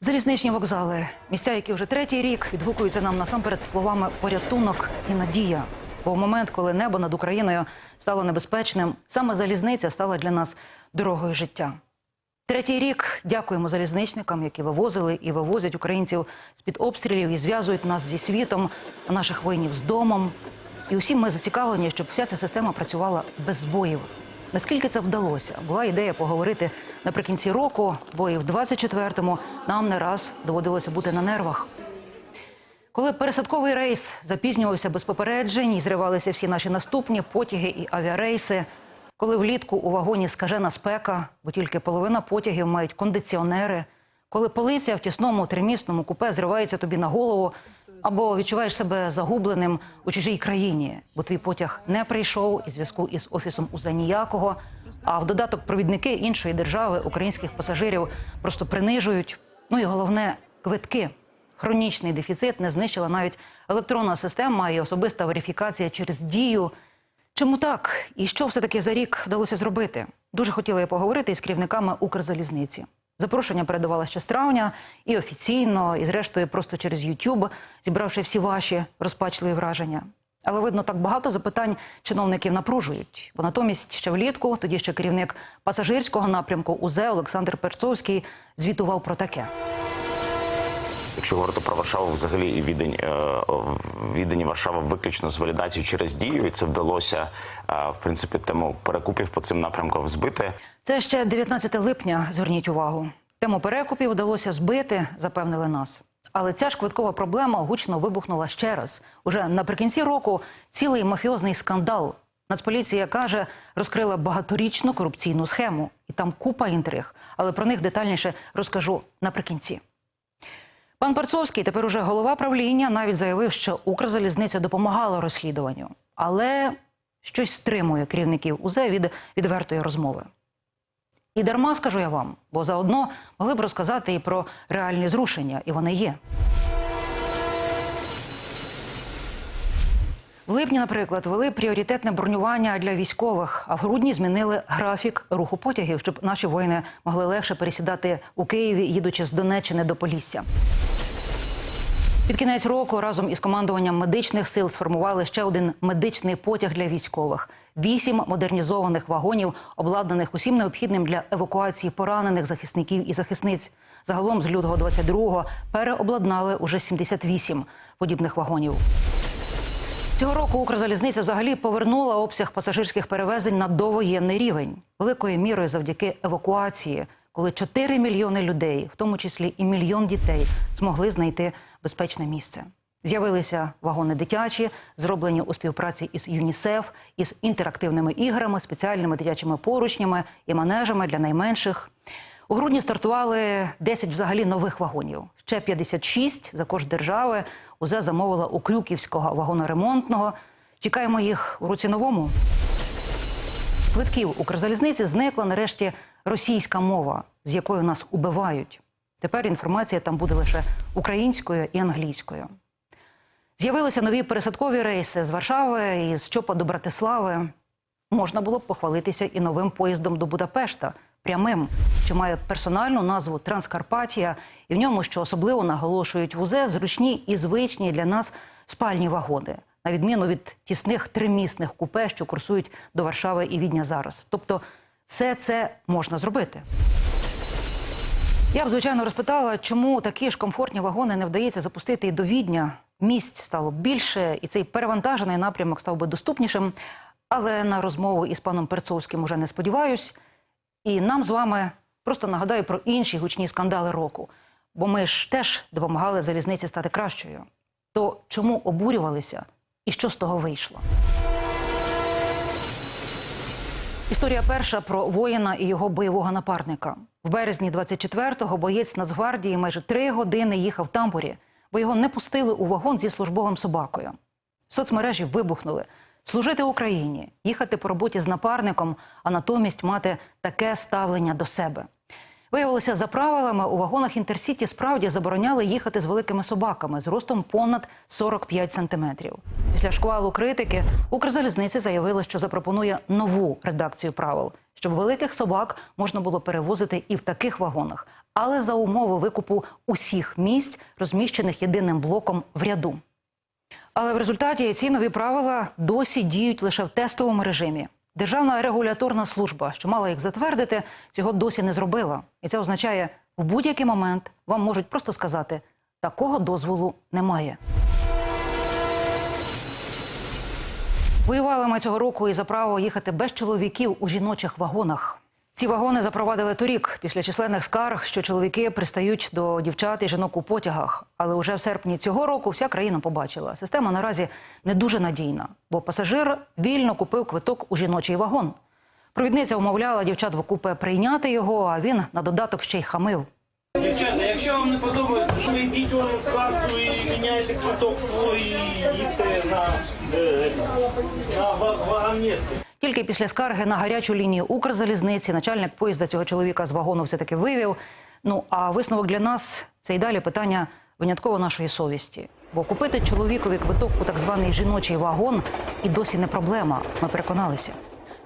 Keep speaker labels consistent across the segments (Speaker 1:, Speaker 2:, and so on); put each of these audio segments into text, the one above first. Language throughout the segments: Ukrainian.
Speaker 1: Залізничні вокзали, місця, які вже третій рік відгукуються нам насамперед словами порятунок і надія. Бо в момент, коли небо над Україною стало небезпечним, саме залізниця стала для нас дорогою життя. Третій рік дякуємо залізничникам, які вивозили і вивозять українців з під обстрілів і зв'язують нас зі світом, наших воїнів з домом. І усі ми зацікавлені, щоб вся ця система працювала без збоїв. Наскільки це вдалося? Була ідея поговорити наприкінці року, бо і в 24-му нам не раз доводилося бути на нервах. Коли пересадковий рейс запізнювався без попереджень і зривалися всі наші наступні потяги і авіарейси, коли влітку у вагоні скажена спека, бо тільки половина потягів мають кондиціонери, коли полиця в тісному тримісному купе зривається тобі на голову, або відчуваєш себе загубленим у чужій країні, бо твій потяг не прийшов і зв'язку із офісом УЗА ніякого. А в додаток провідники іншої держави українських пасажирів просто принижують. Ну і головне квитки. Хронічний дефіцит не знищила навіть електронна система і особиста верифікація через дію. Чому так? І що все-таки за рік вдалося зробити? Дуже хотіла я поговорити із керівниками Укрзалізниці. Запрошення передавала ще з травня і офіційно, і зрештою просто через YouTube, зібравши всі ваші розпачливі враження. Але видно, так багато запитань чиновників напружують. Бо натомість ще влітку, тоді ще керівник пасажирського напрямку УЗЕ Олександр Перцовський звітував про таке.
Speaker 2: Якщо говорити про Варшаву, взагалі відень е, відені Варшава виключно з валідацією через дію, і це вдалося е, в принципі тему перекупів по цим напрямкам збити.
Speaker 1: Це ще 19 липня. Зверніть увагу. Тему перекупів вдалося збити, запевнили нас. Але ця ж квиткова проблема гучно вибухнула ще раз. Уже наприкінці року цілий мафіозний скандал. Нацполіція каже, розкрила багаторічну корупційну схему, і там купа інтриг. Але про них детальніше розкажу наприкінці. Пан Парцовський, тепер уже голова правління, навіть заявив, що Укрзалізниця допомагала розслідуванню, але щось стримує керівників УЗЕ від відвертої розмови. І дарма скажу я вам, бо заодно могли б розказати і про реальні зрушення, і вони є. В липні, наприклад, вели пріоритетне бронювання для військових, а в грудні змінили графік руху потягів, щоб наші воїни могли легше пересідати у Києві, їдучи з Донеччини до Полісся. Під кінець року разом із командуванням медичних сил сформували ще один медичний потяг для військових: вісім модернізованих вагонів, обладнаних усім необхідним для евакуації поранених захисників і захисниць. Загалом з лютого 22-го переобладнали уже 78 подібних вагонів. Цього року Укрзалізниця взагалі повернула обсяг пасажирських перевезень на довоєнний рівень, великою мірою завдяки евакуації, коли 4 мільйони людей, в тому числі і мільйон дітей, змогли знайти безпечне місце. З'явилися вагони дитячі, зроблені у співпраці із ЮНІСЕФ, із інтерактивними іграми, спеціальними дитячими поручнями і манежами для найменших. У грудні стартували 10 взагалі нових вагонів. Ще 56 за кошт держави УЗЕ замовила у Крюківського вагоноремонтного. Чекаємо їх у році новому. Квитків Укрзалізниці зникла нарешті російська мова, з якою нас убивають. Тепер інформація там буде лише українською і англійською. З'явилися нові пересадкові рейси з Варшави і з Чопа до Братислави. Можна було б похвалитися і новим поїздом до Будапешта, прямим, що має персональну назву Транскарпатія, і в ньому, що особливо наголошують в УЗЕ, зручні і звичні для нас спальні вагони, на відміну від тісних тримісних купе, що курсують до Варшави і Відня зараз. Тобто, все це можна зробити. Я б звичайно розпитала, чому такі ж комфортні вагони не вдається запустити і до Відня. Місць стало більше, і цей перевантажений напрямок став би доступнішим. Але на розмову із паном Перцовським уже не сподіваюсь. І нам з вами просто нагадаю про інші гучні скандали року. Бо ми ж теж допомагали залізниці стати кращою. То чому обурювалися і що з того вийшло? Історія перша про воїна і його бойового напарника. В березні 24-го боєць Нацгвардії майже три години їхав в тамбурі, бо його не пустили у вагон зі службовим собакою. Соцмережі вибухнули. Служити Україні, їхати по роботі з напарником, а натомість мати таке ставлення до себе. Виявилося, за правилами у вагонах інтерсіті справді забороняли їхати з великими собаками з ростом понад 45 сантиметрів. Після шквалу критики Укрзалізниця заявила, що запропонує нову редакцію правил, щоб великих собак можна було перевозити і в таких вагонах, але за умови викупу усіх місць, розміщених єдиним блоком в ряду. Але в результаті ці нові правила досі діють лише в тестовому режимі. Державна регуляторна служба, що мала їх затвердити, цього досі не зробила. І це означає, в будь-який момент вам можуть просто сказати, такого дозволу немає. Воювали ми цього року і за право їхати без чоловіків у жіночих вагонах. Ці вагони запровадили торік після численних скарг, що чоловіки пристають до дівчат і жінок у потягах. Але уже в серпні цього року вся країна побачила. Система наразі не дуже надійна, бо пасажир вільно купив квиток у жіночий вагон. Провідниця умовляла дівчат в купе прийняти його, а він на додаток ще й хамив.
Speaker 3: Дівчата, якщо вам не подобається, ви йдіть вон в касу і міняєте квиток свій і їдьте на, е, на ва- вагонетку.
Speaker 1: Тільки після скарги на гарячу лінію Укрзалізниці начальник поїзда цього чоловіка з вагону все-таки вивів. Ну а висновок для нас це й далі питання винятково нашої совісті. Бо купити чоловікові квиток у так званий жіночий вагон і досі не проблема. Ми переконалися.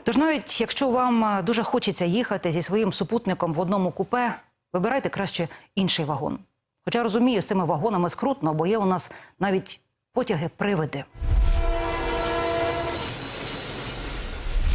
Speaker 1: Тож навіть якщо вам е, дуже хочеться їхати зі своїм супутником в одному купе, вибирайте краще інший вагон. Хоча розумію, з цими вагонами скрутно, бо є у нас навіть потяги-привиди.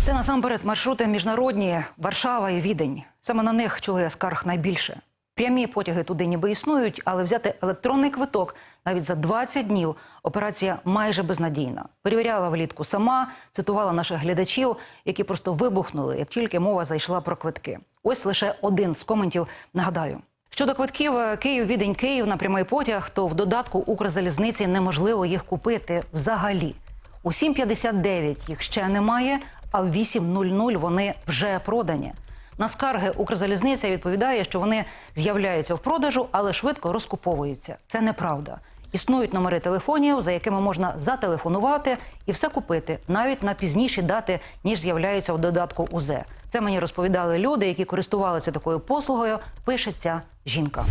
Speaker 1: Це насамперед маршрути міжнародні Варшава і Відень. Саме на них чули скарг найбільше. Прямі потяги туди ніби існують, але взяти електронний квиток навіть за 20 днів операція майже безнадійна. Перевіряла влітку сама, цитувала наших глядачів, які просто вибухнули, як тільки мова зайшла про квитки. Ось лише один з коментів. Нагадаю. Щодо квитків е, Київ, Відень, Київ на прямий потяг, то в додатку Укрзалізниці неможливо їх купити взагалі. У 7.59 їх ще немає, а в 8.00 вони вже продані. На скарги Укрзалізниця відповідає, що вони з'являються в продажу, але швидко розкуповуються. Це неправда. Існують номери телефонів, за якими можна зателефонувати і все купити навіть на пізніші дати, ніж з'являються у додатку УЗЕ. Це мені розповідали люди, які користувалися такою послугою. Пише ця жінка.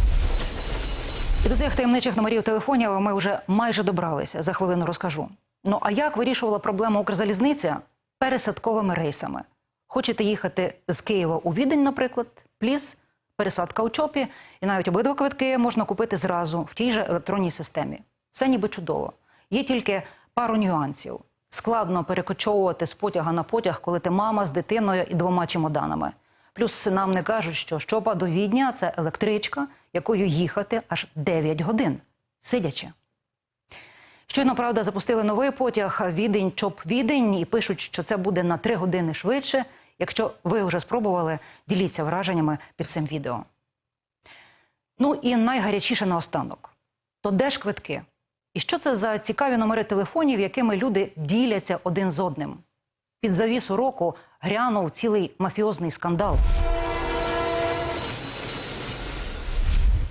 Speaker 1: І до цих таємничих номерів телефонів ми вже майже добралися. За хвилину розкажу. Ну а як вирішувала проблему Укрзалізниця? Пересадковими рейсами. Хочете їхати з Києва у Відень, наприклад, пліс, пересадка у ЧОПі, і навіть обидва квитки можна купити зразу в тій же електронній системі. Все ніби чудово. Є тільки пару нюансів. Складно перекочовувати з потяга на потяг, коли ти мама з дитиною і двома чемоданами. Плюс нам не кажуть, що щопа до Відня це електричка, якою їхати аж 9 годин, сидячи. Щойно, правда, запустили новий потяг Відень Чоп Відень і пишуть, що це буде на 3 години швидше. Якщо ви вже спробували, діліться враженнями під цим відео. Ну і найгарячіше наостанок. То де ж квитки? І що це за цікаві номери телефонів, якими люди діляться один з одним? Під завісу року грянув цілий мафіозний скандал.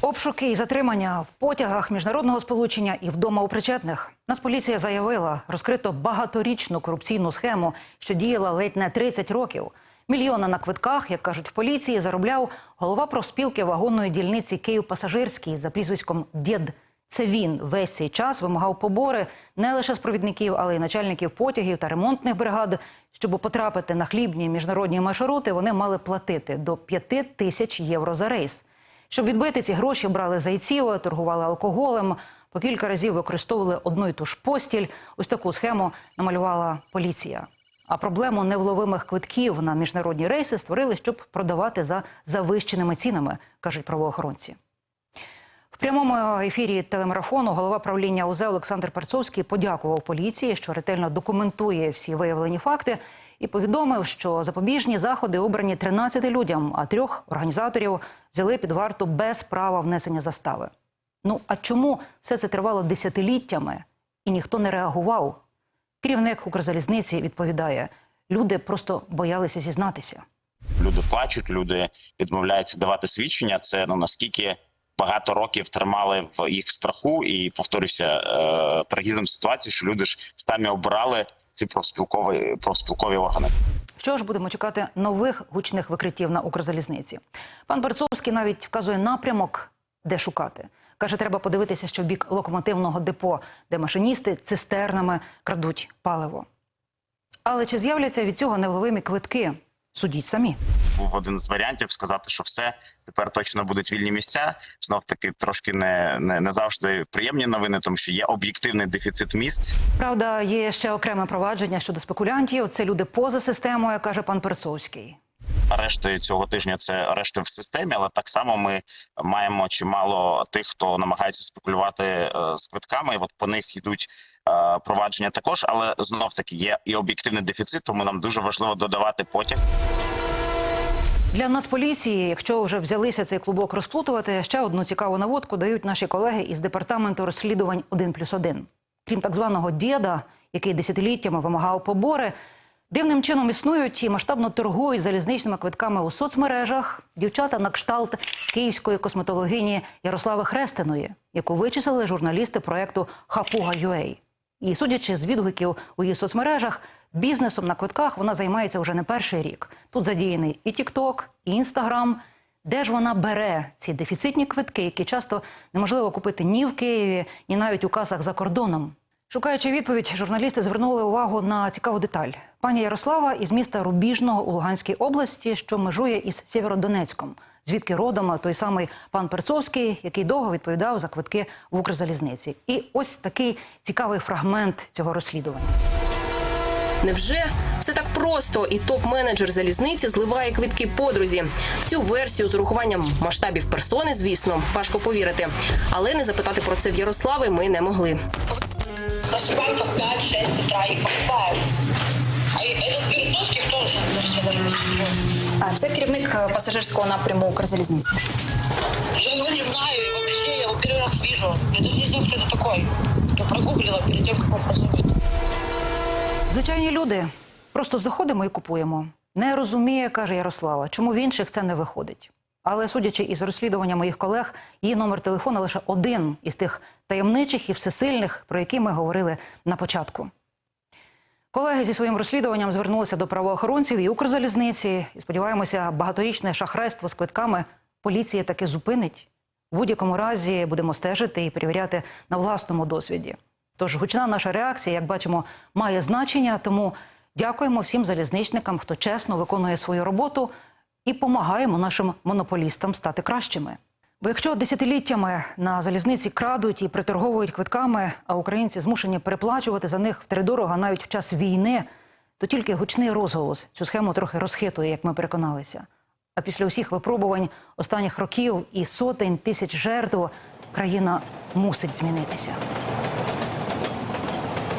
Speaker 1: Обшуки і затримання в потягах міжнародного сполучення і вдома у причетних. Нацполіція заявила, розкрито багаторічну корупційну схему, що діяла ледь не 30 років. Мільйони на квитках, як кажуть в поліції, заробляв голова профспілки вагонної дільниці Київ Пасажирський за прізвиськом Дєд. Це він весь цей час вимагав побори не лише з провідників, але й начальників потягів та ремонтних бригад. Щоб потрапити на хлібні міжнародні маршрути, вони мали платити до 5 тисяч євро за рейс. Щоб відбити ці гроші, брали зайців, торгували алкоголем, по кілька разів використовували одну й ту ж постіль. Ось таку схему намалювала поліція. А проблему невловимих квитків на міжнародні рейси створили, щоб продавати за завищеними цінами, кажуть правоохоронці. В прямому ефірі телемарафону голова правління УЗ Олександр Перцовський подякував поліції, що ретельно документує всі виявлені факти, і повідомив, що запобіжні заходи обрані 13 людям, а трьох організаторів взяли під варту без права внесення застави. Ну а чому все це тривало десятиліттями і ніхто не реагував? Керівник Укрзалізниці відповідає: люди просто боялися зізнатися.
Speaker 4: люди плачуть, люди відмовляються давати свідчення. Це ну наскільки багато років тримали в їх в страху, і повторюся е, переїздом ситуації, що люди ж самі обирали ці профспілкові профспілкові органи.
Speaker 1: Що ж будемо чекати нових гучних викриттів на Укрзалізниці? Пан Берцовський навіть вказує напрямок, де шукати. Каже, треба подивитися, що в бік локомотивного депо, де машиністи цистернами крадуть паливо. Але чи з'являться від цього невловимі квитки? Судіть самі.
Speaker 4: був один з варіантів сказати, що все тепер точно будуть вільні місця. Знов таки трошки не, не, не завжди приємні новини, тому що є об'єктивний дефіцит місць.
Speaker 1: Правда, є ще окреме провадження щодо спекулянтів. Це люди поза системою, каже пан Перцовський.
Speaker 4: Арешти цього тижня це арешти в системі, але так само ми маємо чимало тих, хто намагається спекулювати е, з квитками. І от по них йдуть провадження також. Але знов таки є і об'єктивний дефіцит, тому нам дуже важливо додавати потяг.
Speaker 1: Для Нацполіції, якщо вже взялися цей клубок розплутувати, ще одну цікаву наводку дають наші колеги із департаменту розслідувань 1+,1. Крім так званого діда, який десятиліттями вимагав побори, дивним чином існують і масштабно торгують залізничними квитками у соцмережах дівчата на кшталт київської косметологині Ярослави Хрестиної, яку вичислили журналісти проекту Хапуга.UA. І судячи з відгуків у її соцмережах, бізнесом на квитках вона займається вже не перший рік. Тут задіяний і TikTok, і Instagram. Де ж вона бере ці дефіцитні квитки, які часто неможливо купити ні в Києві, ні навіть у касах за кордоном? Шукаючи відповідь, журналісти звернули увагу на цікаву деталь. Пані Ярослава із міста Рубіжного у Луганській області, що межує із Сєвєродонецьком, звідки родом той самий пан Перцовський, який довго відповідав за квитки в Укрзалізниці. І ось такий цікавий фрагмент цього розслідування.
Speaker 5: Невже все так просто, і топ-менеджер залізниці зливає квитки подрузі? Цю версію з урахуванням масштабів персони, звісно, важко повірити. Але не запитати про це в Ярослави ми не могли.
Speaker 6: А це керівник е, пасажирського напряму Укрзалізниці.
Speaker 7: Я его не знаю, и вообще я его первый раз вижу. Я даже не знаю, кто это такой. Я прогуглила перед тем, как он позвонит.
Speaker 1: Звичайні люди просто заходимо і купуємо. Не розуміє, каже Ярослава, чому в інших це не виходить. Але судячи із розслідування моїх колег, її номер телефона лише один із тих таємничих і всесильних, про які ми говорили на початку. Колеги зі своїм розслідуванням звернулися до правоохоронців і Укрзалізниці. І сподіваємося, багаторічне шахрайство з квитками поліція таки зупинить. В будь-якому разі будемо стежити і перевіряти на власному досвіді. Тож гучна наша реакція, як бачимо, має значення. Тому дякуємо всім залізничникам, хто чесно виконує свою роботу, і помагаємо нашим монополістам стати кращими. Бо якщо десятиліттями на залізниці крадуть і приторговують квитками, а українці змушені переплачувати за них втридорога навіть в час війни, то тільки гучний розголос цю схему трохи розхитує, як ми переконалися. А після усіх випробувань останніх років і сотень тисяч жертв країна мусить змінитися.